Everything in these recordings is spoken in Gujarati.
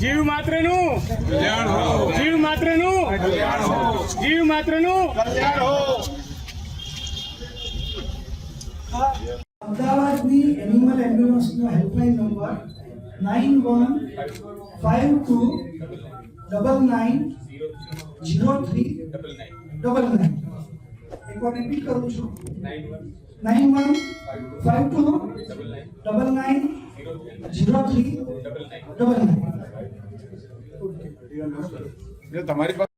માત્રનું. જીવ માત્રનું. જીવ માત્રનું. અમદાવાદની animal એમ્બ્યુલન્સનો helpline number nine one five two double nine zero three double nine એકવાર રિપીટ કરું છું. Nine one five two double nine zero three double nine તમારી પાસે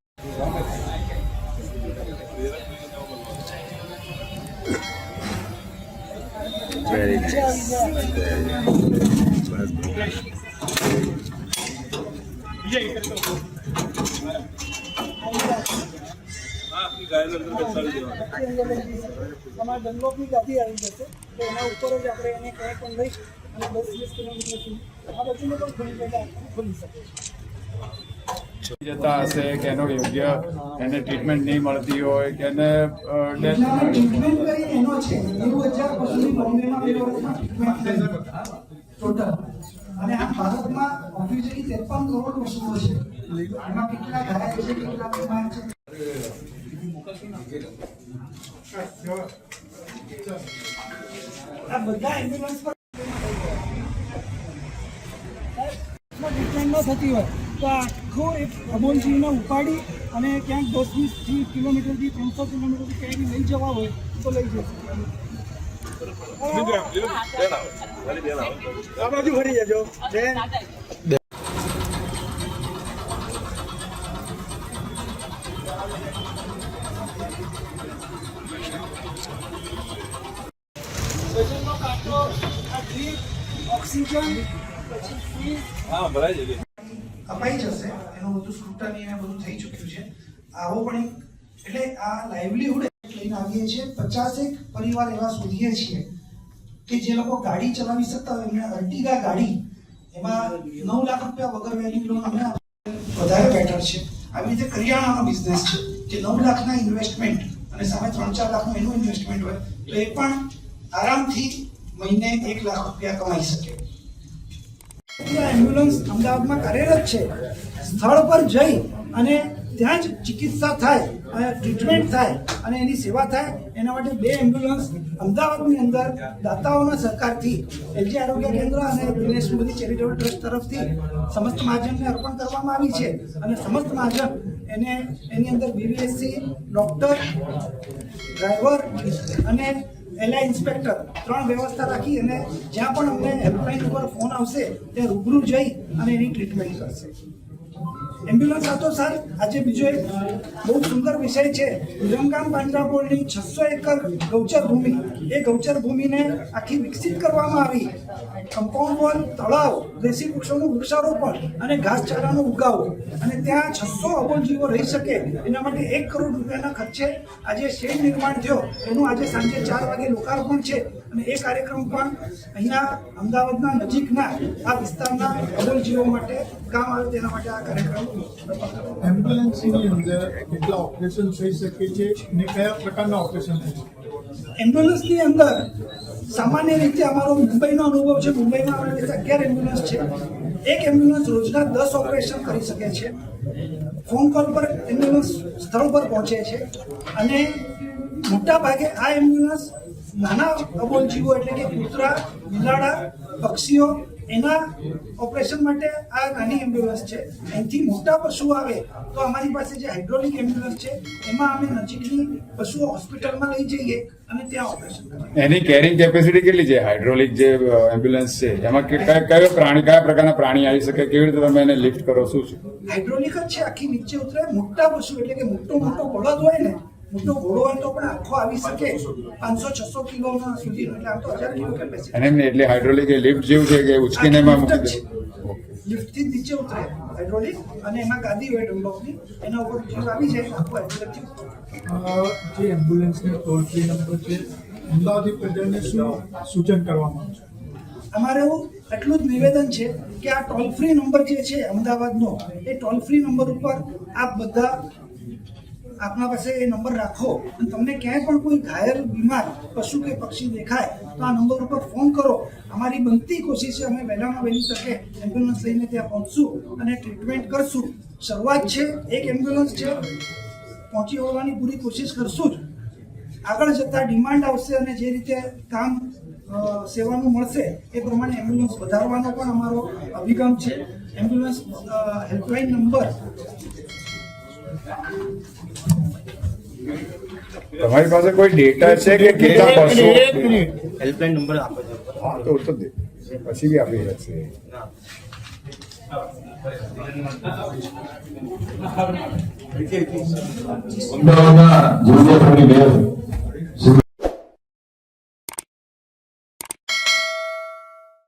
તમારા ડનલોપની ગાડી આવી જશે તો એના ઉપર જ આપણે એને ક્યાંય પણ લઈ અને દસ વીસ કિલોમીટર સુધી આ બધું પણ ઘણી જગ્યા ખોલી શકે છે જતા હશે કે એનો યોગ્ય એને ટ્રીટમેન્ટ નહીં મળતી હોય કે એને અને આ ભારતમાં ઓફિશિયલી ત્રેપન કરોડ વસ્તુઓ છે. એમાં કેટલા ઘાયલ છે કેટલા બીમાર છે? આ બધા એમ્બ્યુલન્સ પર ટ્રીટમેન્ટ ન થતી હોય. તો આખો એક અમોલજીને ઉપાડી અને ક્યાંક દસ વીસ કિલોમીટરથી ત્રણસો કિલોમીટરથી ક્યાંય લઈ જવા હોય તો લઈ જશે. આ બાજુ ફરી જજો. ઓક્સિજન ઓક્સિજન પછી ફીડ અપાઈ જશે. એનું બધું સ્ક્રુટની એ બધું થઈ ચૂક્યું છે. આવો પણ એક, એટલે આ લાઇવલીહુડ લઈને આવીએ છીએ. પચાસેક પરિવાર એવા શોધીએ છીએ કે જે લોકો ગાડી ચલાવી શકતા હોય. એમને અર્ટિગા ગાડી, એમાં નવ લાખ રૂપિયા વગર વેલ્યુ લોન અમે વધારે બેટર છે. આવી રીતે કરિયાણાનો બિઝનેસ છે જે નવ લાખના ઇન્વેસ્ટમેન્ટ અને સામે ત્રણ ચાર લાખનું એનું ઇન્વેસ્ટમેન્ટ હોય, તો એ પણ આરામથી મહિને એક લાખ રૂપિયા કમાઈ શકે. એમ્બ્યુલન્સ અમદાવાદમાં કાર્યરત છે. સ્થળ પર જઈ અને ત્યાં જ ચિકિત્સા થાય ટ્રીટમેન્ટ થાય, અને એની સેવા થાય, એના માટે બે એમ્બ્યુલન્સ અમદાવાદની અંદર દાતાઓના સહકારથી, એલજી આરોગ્ય કેન્દ્ર અને દિનેશ મોદી ચેરિટેબલ ટ્રસ્ટ તરફથી સમસ્ત મહાજનને અર્પણ કરવામાં આવી છે. અને સમસ્ત મહાજન એને, એની અંદર બીબીએસસી ડૉક્ટર, ડ્રાઈવર અને એલઆઈ ઇન્સ્પેક્ટર ત્રણ વ્યવસ્થા રાખી અને જ્યાં પણ અમને હેલ્પલાઇન ઉપર ફોન આવશે, ત્યાં રૂબરૂ જઈ અને એની ટ્રીટમેન્ટ કરશે. એમ્બ્યુલન્સ હતો સર, આજે બીજો એક બહુ સુંદર વિષય છે. વિરમગામ પાંજરાપોળની છસો એકર ગૌચર ભૂમિ, એ ગૌચર ભૂમિને આખી વિકસિત કરવામાં આવી. કમ્પાઉન્ડ વોલ તળાવ દેશી વૃક્ષોનું વૃક્ષારોપણ અને ઘાસચારાનો ઉગાવો. અને ત્યાં છસો અબોલજીવો રહી શકે. એના માટે એક કરોડ રૂપિયાના ખર્ચે આજે શેડ નિર્માણ થયો. એનું આજે સાંજે ચાર વાગે લોકાર્પણ છે. અને એ કાર્યક્રમ પણ અહીંયા અમદાવાદના નજીકના આ વિસ્તારના અબોલજીવો માટે કામ આવે તેના માટે આ કાર્યક્રમ એમ્બ્યુલન્સની અંદર કેટલા ઓપરેશન થઈ શકે છે અને કયા પ્રકારના ઓપરેશન થઈ શકે? એમ્બ્યુલન્સની અંદર સામાન્ય રીતે અમારો મુંબઈનો અનુભવ છે, મુંબઈમાં અમારી પાસે અગિયાર એમ્બ્યુલન્સ છે. એક એમ્બ્યુલન્સ રોજના દસ ઓપરેશન કરી શકે છે. ફોન કોલ પર એમ્બ્યુલન્સ સ્થળ પર પહોંચે છે. અને મોટા ભાગે આ એમ્બ્યુલન્સ નાના અબોલજીવો એટલે કે કૂતરા, બિલાડા, પક્ષીઓ એના ઓપરેશન માટે આ નાની એમ્બ્યુલન્સ છે. એનાથી મોટા પશુ આવે તો અમારી પાસે જે હાઇડ્રોલિક એમ્બ્યુલન્સ છે એમાં અમે નજીકની પશુ હોસ્પિટલમાં લઈ જઈએ અને ત્યાં ઓપરેશન કરીએ. એની કેરિંગ કેપેસિટી કેટલી છે? હાઇડ્રોલિક જે એમ્બ્યુલન્સ છે એમાં કયા કયો પ્રાણી કયા પ્રકારના પ્રાણી આવી શકે? કેવી રીતે તમે એને લિફ્ટ કરો? શું છે? હાઇડ્રોલિક જ છે આખી નીચે ઉતરે મોટા પશુ એટલે કે મોટો મોટો બળદ હોય ને મોટો ઘોડો હોય તો પણ આખો આવી શકે. પાંચસો છસો કિલો સુધીનો એટલે આમ તો હજાર કિલો કેપેસિટી એટલે હાઇડ્રોલિક એ લિફ્ટ જેવું છે કે ઉચકીને એમાં મૂકી દે? લિફ્ટથી જ નીચે ઉતરે. હાઇડ્રોલિક અને એમાં ગાદી હોય ડમ્બોકની એના ઉપર જીવ આવી જાય આખો. અ, જે એમ્બ્યુલન્સની ટોલ ફ્રી નંબર છે અમદાવાદી પ્રજાને શું સૂચન કરવામાં આવશે અમારે એવું એટલું જ નિવેદન છે કે આ ટોલ ફ્રી નંબર જે છે અમદાવાદનો એ ટોલ ફ્રી નંબર ઉપર આપ બધા આપના પાસે એ નંબર રાખો અને તમને ક્યાંય પણ કોઈ ઘાયલ, બીમાર, પશુ કે પક્ષી દેખાય, તો આ નંબર ઉપર ફોન કરો. અમારી બનતી કોશિશ છે અમે વહેલામાં વહેલી તકે એમ્બ્યુલન્સ લઈને ત્યાં પહોંચશું અને ટ્રીટમેન્ટ કરશું. શરૂઆત છે, એક એમ્બ્યુલન્સ છે. પહોંચી વળવાની પૂરી કોશિશ કરશું જ. આગળ જતાં ડિમાન્ડ આવશે અને જે રીતે કામ સેવાનું મળશે, એ પ્રમાણે એમ્બ્યુલન્સ વધારવાનો પણ અમારો અભિગમ છે. એમ્બ્યુલન્સ હેલ્પલાઇન નંબર તમારી પાસે કોઈ ડેટા છે કે કેટલા પશુ હેલ્પલાઇન નંબર આપો છો. હા તો તો દે. પછી બી આપી શકશે. અમદાવાદના જુનિયર થોડી